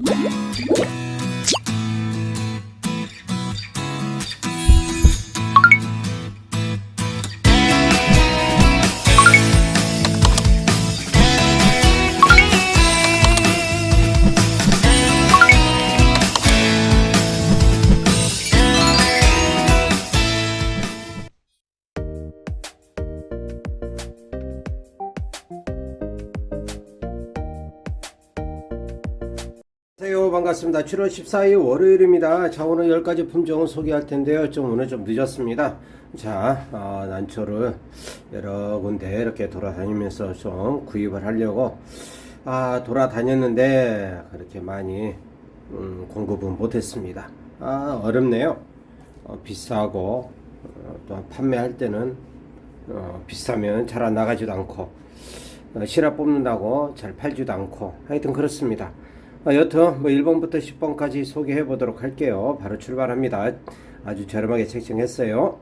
you 안녕하세요. 반갑습니다. 7월 14일 월요일입니다. 자 오늘 10가지 품종을 소개할 텐데요. 좀 오늘 좀 늦었습니다. 자 어, 난초를 여러 군데 이렇게 돌아다니면서 좀 구입을 하려고 아 돌아다녔는데 그렇게 많이 음, 공급은 못했습니다. 아 어렵네요. 어, 비싸고 어, 또 판매할 때는 어, 비싸면 잘 안 나가지도 않고 어, 실화 뽑는다고 잘 팔지도 않고 하여튼 그렇습니다. 어, 여튼 뭐 1번부터 10번까지 소개해 보도록 할게요. 바로 출발합니다. 아주 저렴하게 책정했어요.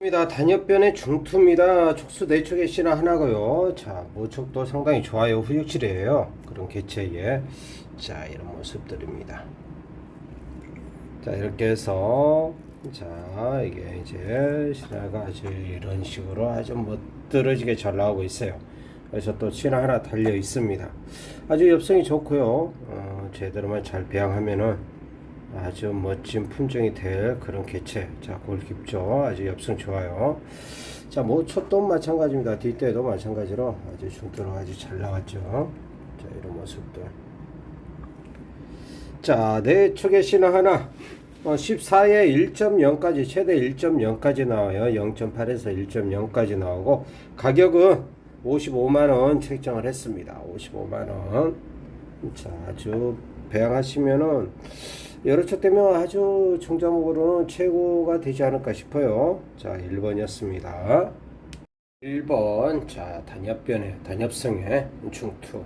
입니다. 단엽변의 중투입니다. 촉수 내촉의 씨나 하나고요. 자, 모촉도 상당히 좋아요. 후육질이에요. 그런 개체에 자 이런 모습들입니다. 자 이렇게 해서 자 이게 이제 신화가 아주 이런 식으로 아주 멋들어지게 잘 나오고 있어요. 그래서 또 신화 하나 달려 있습니다. 아주 엽성이 좋고요. 어, 제대로만 잘 배양하면은 아주 멋진 품종이 될 그런 개체. 자, 골 깊죠. 아주 엽성 좋아요. 자, 뭐 첫도 마찬가지입니다. 뒷대도 마찬가지로 아주 중도로 아주 잘 나왔죠. 자, 이런 모습들. 자, 내 축의 신화 하나. 어, 14에 1.0까지 최대 1.0까지 나와요. 0.8에서 1.0까지 나오고 가격은 55만 원 책정을 했습니다. 55만 원. 자, 아주 배양하시면은 여러 척 되면 아주 종자목으로는 최고가 되지 않을까 싶어요. 자, 1번이었습니다. 1번. 자 단엽변의 단엽성의 중투.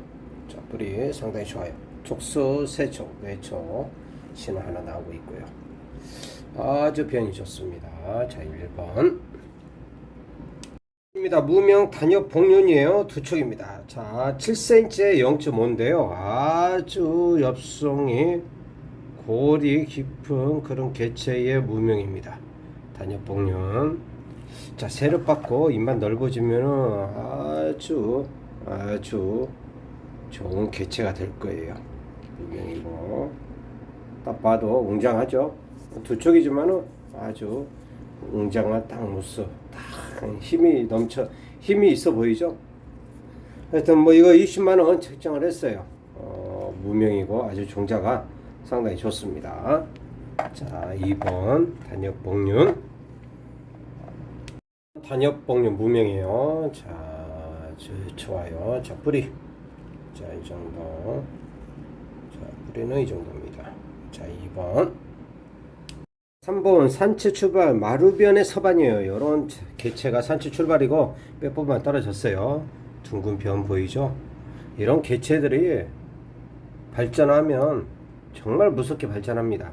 자 뿌리 상당히 좋아요. 촉수 세촉 내촉 신화 하나 나오고 있고요. 아주 변이 좋습니다. 자 1번 입니다. 무명 단엽 복륜이에요. 두 촉입니다. 자 7cm에 0.5인데요. 아주 엽성이 골이 깊은 그런 개체의 무명입니다. 단엽 복륜. 자 세력 받고 입만 넓어지면은 아주 아주 좋은 개체가 될 거예요. 분명히고. 딱 봐도 웅장하죠? 두 촉이지만은 아주 웅장한 딱 모습. 딱 힘이 넘쳐 힘이 있어 보이죠 하여튼 뭐 이거 20만 원 책정을 했어요 어, 무명이고 아주 종자가 상당히 좋습니다 자 2번 단역 복륜 단엽봉륜 무명이에요. 자, 저, 좋아요. 자, 뿌리. 자, 이 정도. 자, 뿌리는 이 정도입니다. 자, 2번. 3번 산채 출발 마루변의 서반이에요. 요런 개체가 산채 출발이고 빼법만 떨어졌어요. 둥근 변 보이죠? 이런 개체들이 발전하면 정말 무섭게 발전합니다.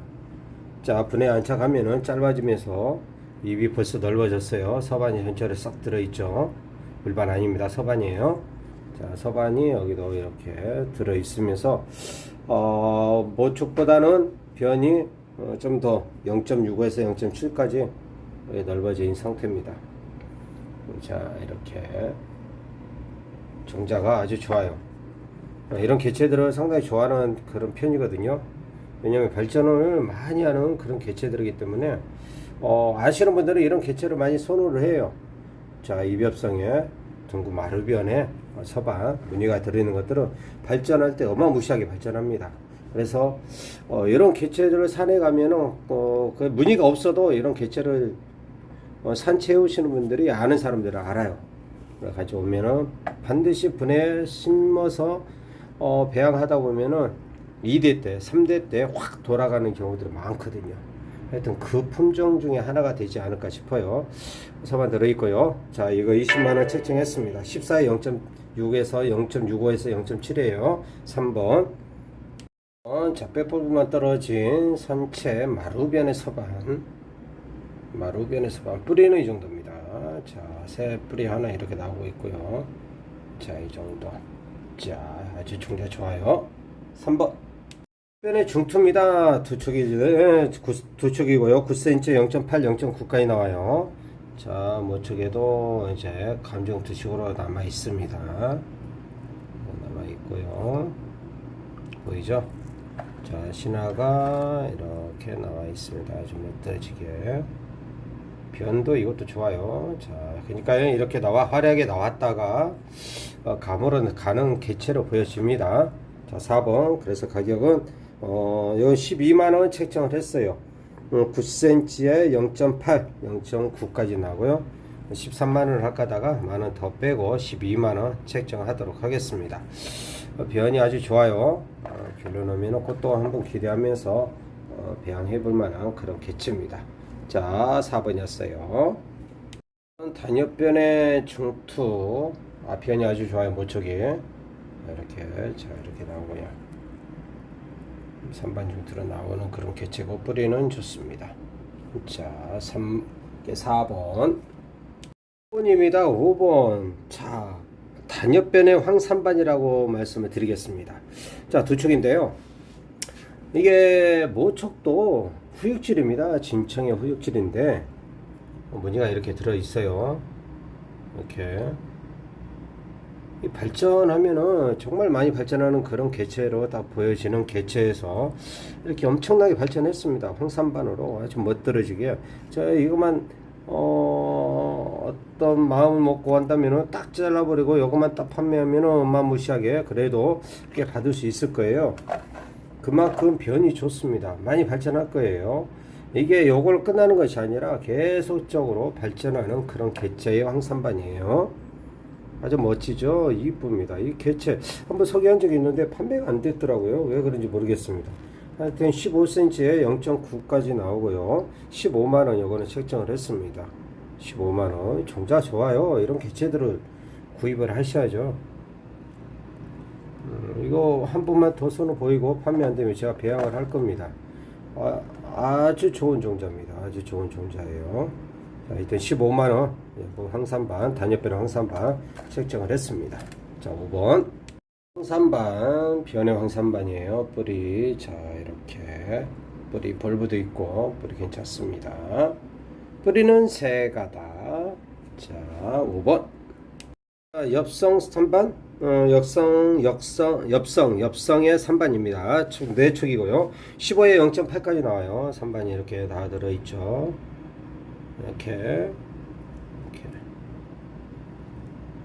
자, 분해 안착하면은 짧아지면서 입이 벌써 넓어졌어요. 서반이 전체로 싹 들어있죠. 일반 아닙니다. 서반이에요. 자, 서반이 여기도 이렇게 들어있으면서, 어, 모축보다는 변이 어, 좀 더 0.65에서 0.7까지 넓어진 상태입니다. 자, 이렇게. 종자가 아주 좋아요. 어, 이런 개체들을 상당히 좋아하는 그런 편이거든요. 왜냐하면 발전을 많이 하는 그런 개체들이기 때문에 어, 아시는 분들은 이런 개체를 많이 선호를 해요. 자, 이벽성에 둥근 마르변에 서반 무늬가 들어있는 것들은 발전할 때 어마무시하게 발전합니다. 그래서 어, 이런 개체들을 산에 가면은 어, 그 무늬가 없어도 이런 개체를 어, 산채 오시는 분들이 아는 사람들은 알아요. 가져오면은 반드시 분해 심어서 어, 배양하다 보면은 2대 때, 3대 때 확 돌아가는 경우들이 많거든요. 하여튼 그 품종 중에 하나가 되지 않을까 싶어요. 서만 들어있고요. 자, 이거 20만원 책정했습니다. 14에 0.6에서 0.65에서 0.7이에요. 3번. 어, 자, 빼부분만 떨어진 선체 마루변의 서반. 마루변의 서반. 뿌리는 이 정도입니다. 자, 새 뿌리 하나 이렇게 나오고 있고요. 자, 이 정도. 자, 아주 종자 좋아요. 3번. 변의 중투입니다. 두 축이 예, 구- 두 축이고요. 9cm 0.8, 0.9까지 나와요. 자, 모축에도 이제 감정 두식으로 남아 있습니다. 남아 있고요. 보이죠? 자, 신화가 이렇게 나와 있습니다. 좀 멋들어지게. 변도 이것도 좋아요. 자, 그러니까 이렇게 나와 화려하게 나왔다가 어, 감으로 가는 개체로 보여집니다. 자, 4번. 그래서 가격은 어, 요 12만 원 책정을 했어요. 어, 9cm에 0.8, 0.9까지 나고요. 13만 원을 할까다가 만 원 더 빼고 12만 원 책정하도록 하겠습니다. 어, 변이 아주 좋아요. 어, 결론하면 그것도 한번 기대하면서 어, 배양해 볼 만한 그런 개체입니다. 자, 4번이었어요. 단엽변의 중투. 아, 변이 아주 좋아요. 모척이. 이렇게, 자, 이렇게 나오고요. 3반 중투로 나오는 그런 개체고 뿌리는 좋습니다. 자, 3, 4번. 5번입니다. 5번. 자, 단엽변의 황산반이라고 말씀을 드리겠습니다. 자, 두 축인데요. 이게 모척도 후육질입니다. 진청의 후육질인데 무늬가 이렇게 들어 있어요. 이렇게 이 발전하면은 정말 많이 발전하는 그런 개체로 딱 보여지는 개체에서 이렇게 엄청나게 발전했습니다. 황산반으로 아주 멋들어지게. 자 이것만 어 어떤 마음을 먹고 한다면은 딱 잘라버리고 이것만 딱 판매하면은 어마무시하게 그래도 꽤 받을 수 있을 거예요. 그만큼 변이 좋습니다. 많이 발전할 거예요. 이게 요걸 끝나는 것이 아니라 계속적으로 발전하는 그런 개체의 황산반이에요. 아주 멋지죠? 이쁩니다. 이 개체 한번 소개한 적이 있는데 판매가 안 됐더라고요. 왜 그런지 모르겠습니다. 하여튼 15cm에 0.9까지 나오고요. 15만원 요거는 책정을 했습니다. 15만원. 종자 좋아요. 이런 개체들을 구입을 하셔야죠. 음, 이거 한 번만 더 손을 보이고 판매 안 되면 제가 배양을 할 겁니다. 아, 아주 좋은 종자입니다. 아주 좋은 종자예요. 자, 일단 15만원, 뭐 황산반, 단엽배로 황산반 책정을 했습니다. 자, 5번. 황산반, 변의 황산반이에요. 뿌리. 자, 이렇게. 뿌리 벌브도 있고, 뿌리 괜찮습니다. 뿌리는 세 가닥. 자, 5번. 자, 엽성 3반, 어, 역성, 역성, 엽성, 엽성의 3반입니다. 총 4축이고요. 15에 0.8까지 나와요. 3반이 이렇게 다 들어있죠. 이렇게, 이렇게.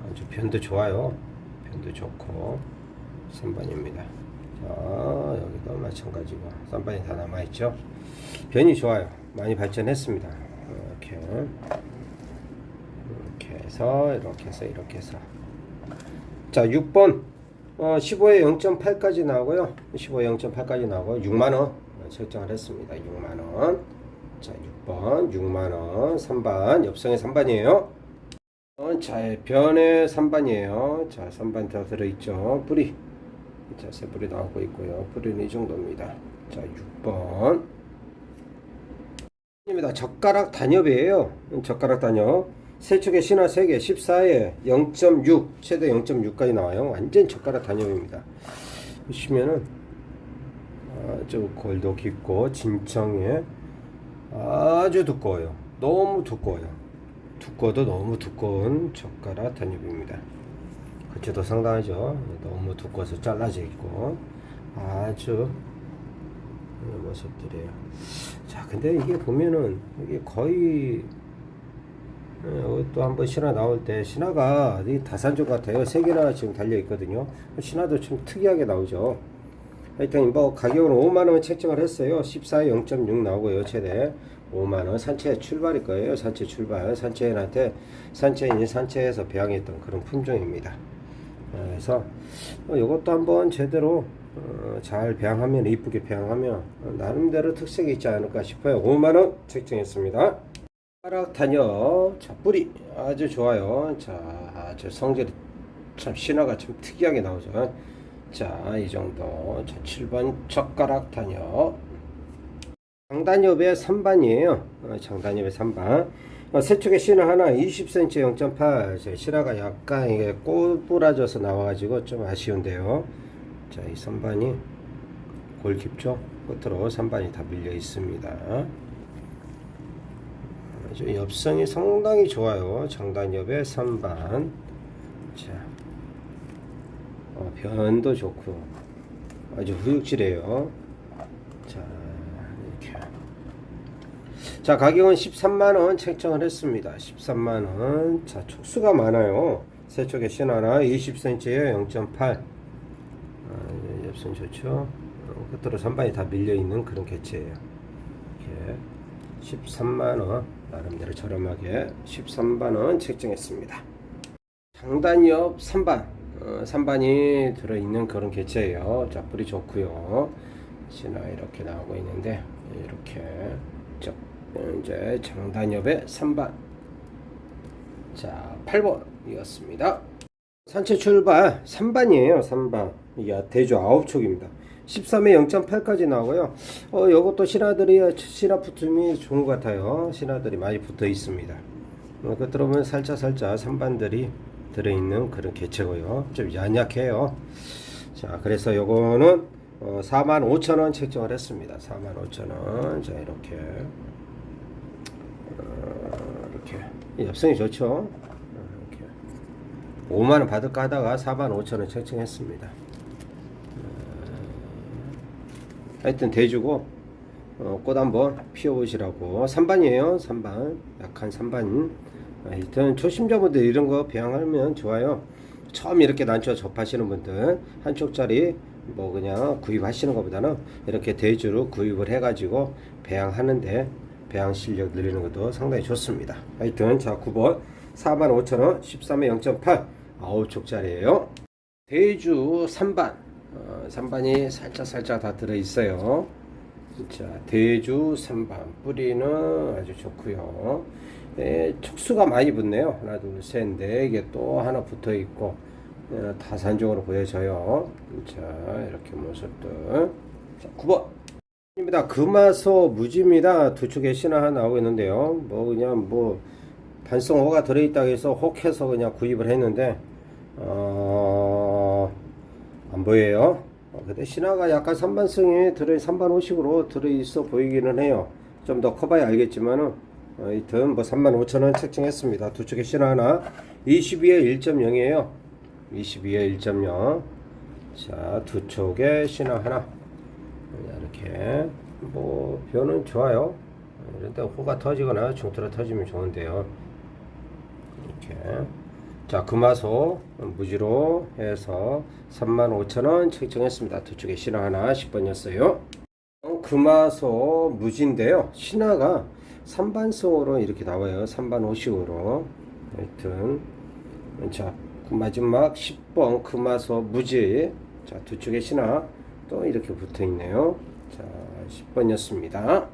아주 변도 좋아요. 변도 좋고, 3반입니다. 자, 여기도 마찬가지고, 3반이 다 남아있죠. 변이 좋아요. 많이 발전했습니다. 이렇게. 이렇게 해서 이렇게 해서 이렇게 해서. 자 6번. 어, 15에 0.8까지 나오고요. 15에 0.8까지 나오고 6만원 설정을 했습니다. 6만원. 자 6번. 6만원 3반. 엽성의 3반이에요. 자 변의 3반이에요. 자 3반 더 들어있죠. 뿌리 자 새뿌리 나오고 있고요 뿌리는 이 정도입니다 자 6번 입니다. 젓가락 단엽이에요. 젓가락 단엽. 세축의 신화 3개 14에 0.6 최대 0.6까지 나와요. 완전 젓가락 단엽입니다. 보시면은 아주 골도 깊고 진청에 아주 두꺼워요. 너무 두꺼워요. 두꺼워도 너무 두꺼운 젓가락 단엽입니다. 거치도 상당하죠. 너무 두꺼워서 잘라져 있고 아주 이런 모습들이에요. 자, 근데 이게 보면은 이게 거의 어, 또 한번 신화 나올 때 신화가 이 다산족 같아요. 세 개나 지금 달려 있거든요. 신화도 좀 특이하게 나오죠. 하여튼 뭐 가격은 5만 원 책정을 했어요. 14에 0.6 나오고요. 최대 5만 원 산채 출발일 거예요. 산채 출발. 산채인한테 산채인이 산채에서 배양했던 그런 품종입니다. 어, 그래서 어, 이것도 한번 제대로 어, 잘 배양하면 이쁘게 배양하면 어, 나름대로 특색이 있지 않을까 싶어요. 5만 원 책정했습니다. 가락 단여 자 뿌리 아주 좋아요. 자, 저 성질이 참 신화가 참 특이하게 나오죠. 자, 이 정도. 자, 7번 젓가락 단여. 장단엽의 3반이에요. 어, 장단엽의 3반. 어, 세축의 신화 하나 20cm 0.8. 제 실화가 약간 이게 꼬부라져서 나와가지고 좀 아쉬운데요. 자, 이 선반이 볼 깊죠? 끝으로 3반이 다 밀려 있습니다. 아주 엽성이 상당히 좋아요. 장단엽의 3반. 자, 어, 변도 좋고 아주 후육질해요. 자, 이렇게. 자, 가격은 13만원 책정을 했습니다. 13만원. 자, 촉수가 많아요. 세 쪽에 신 하나, 20cm에 0.8. 아, 예, 엽선 좋죠. 어, 끝으로 선반이 다 밀려있는 그런 개체예요. 이렇게 13만원. 나름대로 저렴하게 13만원 책정했습니다. 장단엽 3반. 어, 3반이 들어있는 그런 개체예요. 자, 뿌리 좋고요. 신화 이렇게 나오고 있는데, 이렇게. 자, 이제 장단엽의 3반. 자, 8번 이었습니다. 산책 출발 3반이에요. 3반. 이게 대주 9촉입니다. 13에 0.8까지 나오고요. 어, 요것도 신화들이 신화 붙음이 좋은 것 같아요. 신화들이 많이 붙어 있습니다. 어, 그 들어보면 살짝 살짝 3반들이 들어있는 그런 개체고요. 좀 연약해요. 자, 그래서 요거는 어, 45,000원 책정을 했습니다. 45,000원. 자, 이렇게. 어, 이렇게. 이 엽성이 좋죠. 어, 이렇게. 5만원 받을까 하다가 45,000원 책정했습니다. 하여튼 대주고 어, 꽃 한번 피워보시라고 3반이에요 3반 약한 3반 하여튼 초심자분들 이런 거 배양하면 좋아요 처음 이렇게 난초 접하시는 분들 한쪽짜리 뭐 그냥 구입하시는 것보다는 이렇게 대주로 구입을 해가지고 배양하는데 배양 실력 늘리는 것도 상당히 좋습니다 하여튼 자 9번 45,000원 13에 0.8 9쪽짜리예요 대주 3반 어, 3반이 살짝 살짝 다 들어 있어요. 자, 대주 3반 뿌리는 아주 좋고요. 예, 촉수가 많이 붙네요. 하나, 둘, 셋, 네개또 하나 붙어 있고 어, 다산적으로 보여져요. 자, 이렇게 모습들. 자, 9번. 입니다. 금화소 무지입니다. 두 축에 신화 하나 나오고 있는데요. 뭐 그냥 뭐 반성호가 들어있다고 해서 혹해서 그냥 구입을 했는데 어. 안 보여요. 어, 근데 신화가 약간 3반성에 들어 3반 5식으로 들어 있어 보이기는 해요. 좀 더 커봐야 알겠지만은 어, 하여튼 뭐 3만 5천 원 책정했습니다. 두 쪽에 신화 하나 22에 1.0이에요. 22에 1.0. 자, 두 쪽에 신화 하나. 이렇게 뭐 변은 좋아요. 이런데 호가 터지거나 중틀어 터지면 좋은데요. 이렇게. 자, 금화소 무지로 해서 35,000원 책정했습니다. 두 쪽에 신화 하나 10번이었어요. 금화소 무지인데요. 신화가 3반성으로 이렇게 나와요. 3반 5식으로. 하여튼 자, 마지막 10번 금화소 무지. 자, 두 쪽에 신화 또 이렇게 붙어 있네요. 자, 10번이었습니다.